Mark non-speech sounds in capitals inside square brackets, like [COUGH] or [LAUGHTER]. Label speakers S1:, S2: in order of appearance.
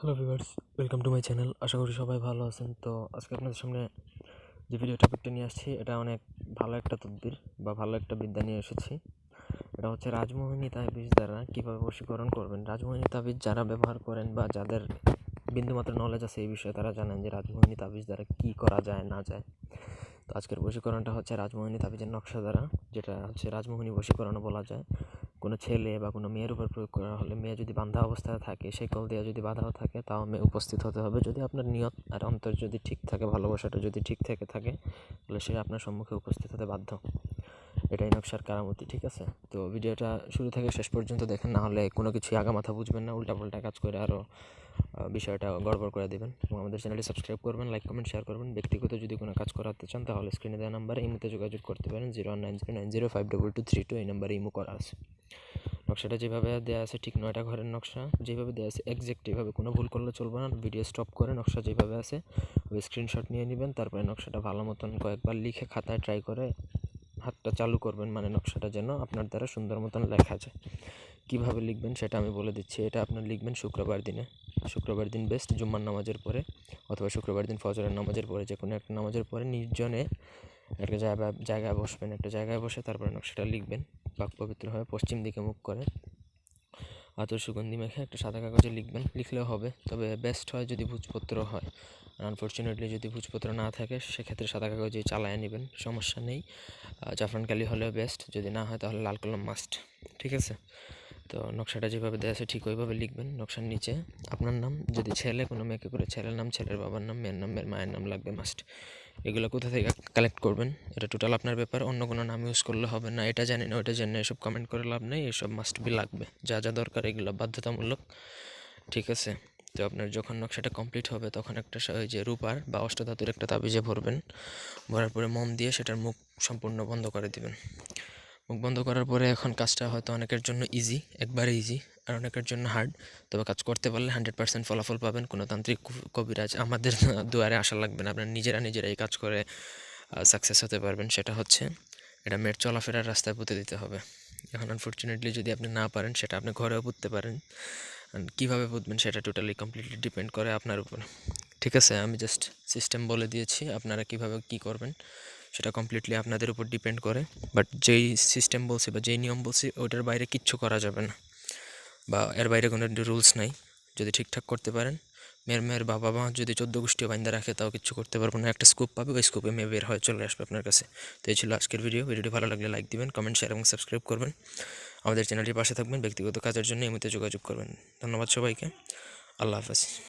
S1: Hello viewers welcome to my channel আশা করি সবাই ভালো আছেন। তো আজকে আপনাদের সামনে যে ভিডিও টপিকটা নিয়ে আসছি, এটা অনেক ভালো একটা তদবির বা ভালো একটা বিদ্যা নিয়ে এসেছি। এটা হচ্ছে রাজমোহিনী তাবিজ দ্বারা কীভাবে বশীকরণ করবেন। রাজমোহিনী তাবিজ যারা ব্যবহার করেন বা যাদের বিন্দুমাত্র নলেজ আছে এই বিষয়ে তারা জানেন যে রাজমোহিনী তাবিজ দ্বারা কী করা যায়, না যায়। তো আজকের বশীকরণটা হচ্ছে রাজমোহিনী তাবিজের নকশা দ্বারা, যেটা হচ্ছে রাজমোহিনী বশীকরণও বলা যায়। কোনো ছেলে বা কোনো মেয়ের উপর প্রয়োগ করা হলে মেয়ে যদি বান্ধা অবস্থায় থাকে, সেই কল দেওয়া যদি বাধাও থাকে, তাও মেয়ে উপস্থিত হতে হবে। যদি আপনার নিয়ত আর অন্তর যদি ঠিক থাকে, ভালোবাসাটা যদি ঠিক থেকে থাকে, তাহলে সে আপনার সম্মুখে উপস্থিত হতে বাধ্য। এটাই নকশার কারামতি, ঠিক আছে? তো ভিডিওটা শুরু থেকে শেষ পর্যন্ত দেখেন, না হলে কোনো কিছুই আগামাথা বুঝবেন না, উল্টাপাল্টা কাজ করে আরও বিষয়টা গড়বড় করে দেবেন। এবং আমাদের চ্যানেলটি সাবস্ক্রাইব করবেন, লাইক, কমেন্ট, শেয়ার করবেন। ব্যক্তিগত যদি কোনো কাজ করাতে চান, তাহলে স্ক্রিনে দেওয়া নাম্বারে ইমোতে যোগাযোগ করতে পারেন, zero one nine zero nine zero five double two three two এই নাম্বারে ইমো করা আছে। নকশাটা যেভাবে দেওয়া আছে, ঠিক নয়টা ঘরের নকশা। যেভাবে দেওয়া আছে একজ্যাক্ট এভাবে কোনো ভুল করলে চলবে না। ভিডিও স্টপ করে নকশা যেভাবে আছে স্ক্রিনশট নিয়ে নেবেন, তারপরে নকশাটা ভালো মতন কয়েকবার লিখে খাতায় ট্রাই করে হাতটা চালু করবেন মানে নকশাটা যেন আপনার দ্বারা সুন্দর মতন লেখা যায়। কীভাবে লিখবেন সেটা আমি বলে দিচ্ছি। এটা আপনার লিখবেন শুক্রবার দিনে। শুক্রবার দিন বেস্ট জুম্মার নামাজের পরে অথবা শুক্রবার দিন ফজরের নামাজের পরে যে কোনো একটা নামাজের পরে নির্জনে একটা জায়গা, জায়গায় বসবেন। একটা জায়গায় বসে তারপরে নকশাটা লিখবেন। বাক পবিত্রভাবে পশ্চিম দিকে মুখ করে আতর সুগন্ধি মেখে একটা সাদা কাগজে লিখবেন। লিখলেও হবে, তবে বেস্ট হয় যদি ভোজপত্র হয়। আনফর্চুনেটলি যদি ভোজপত্র না থাকে, সেক্ষেত্রে সাদা কাগজে চালায় নেবেন, সমস্যা নেই। জাফরান কালি হলেও বেস্ট যদি না হয় তাহলে লাল কলম মাস্ট ঠিক আছে? তো নকশাটা যেভাবে দেওয়া আছে, ঠিক ওইভাবে লিখবেন, নকশার নিচে। আপনার নাম, যদি ছেলে, কোনো মেয়েকে করে ছেলের নাম, ছেলের বাবার নাম, মেয়ের নাম, মেয়ের মায়ের নাম লাগবে মাস্ট এগুলো কোথা থেকে কালেক্ট করবেন? এটা টোটাল আপনার ব্যাপার, অন্য কোনো নাম ইউজ করলে হবে না। এটা জানি না, ওইটা জানি না, এসব কমেন্ট করে লাভ নেই, এসব মাস্ট বি লাগবে। যা যা দরকার, এগুলো বাধ্যতামূলক, ঠিক আছে? তো আপনার যখন নকশাটা কমপ্লিট হবে, তখন একটা ওই যে রূপার বা অষ্টধাতুর একটা তাবিজে ভরবেন। ভরার পরে মোম দিয়ে সেটার মুখ সম্পূর্ণ বন্ধ করে দিবেন। মুখ বন্ধ করার পরে এখন কাজটা হয়তো অনেকের জন্য ইজি একবারে ইজি আর অনেকের জন্য হার্ড তবে কাজ করতে পারলে হান্ড্রেড পার্সেন্ট ফলাফল পাবেন। কোনো তান্ত্রিক কবিরাজ আমাদের [LAUGHS] দুয়ারে আসা লাগবে না। আপনার নিজেরা নিজেরা এই কাজ করে সাকসেস হতে পারবেন। সেটা হচ্ছে এটা মেয়ের চলাফেরার রাস্তায় পুঁতে দিতে হবে। এখন আনফর্চুনেটলি যদি আপনি না পারেন, সেটা আপনি ঘরেও পুঁততে পারেন। কীভাবে বুঝবেন সেটা টোটালি কমপ্লিটলি ডিপেন্ড করে আপনার উপর। ঠিক আছে, আমি জাস্ট সিস্টেম বলে দিয়েছি আপনারা কীভাবে কি করবেন, সেটা কমপ্লিটলি আপনাদের উপর ডিপেন্ড করে। বাট যেই সিস্টেম বলছি বা যেই নিয়ম বলছি ওইটার বাইরে কিচ্ছু করা যাবে না। বা এর বাইরে কোনো রুলস নাই। যদি ঠিকঠাক করতে পারেন, মেয়ের মেয়ের বাবা মা যদি চোদ্দ গোষ্ঠীও বাইন্দা রাখে, তাও কিছু করতে পারব না। একটা স্কোপ পাবে, ওই স্কোপে মেয়ে বের হয়ে চলে আসবে আপনার কাছে। তো এই ছিল আজকের ভিডিও ভিডিওটি ভালো লাগলে লাইক দিবেন কমেন্ট শেয়ার এবং সাবস্ক্রাইব করবেন। আমাদের চ্যানেলটির পাশে থাকবেন ব্যক্তিগত কাজের জন্য এমনিতে যোগাযোগ করবেন। ধন্যবাদ সবাইকে। আল্লাহ হাফেজ।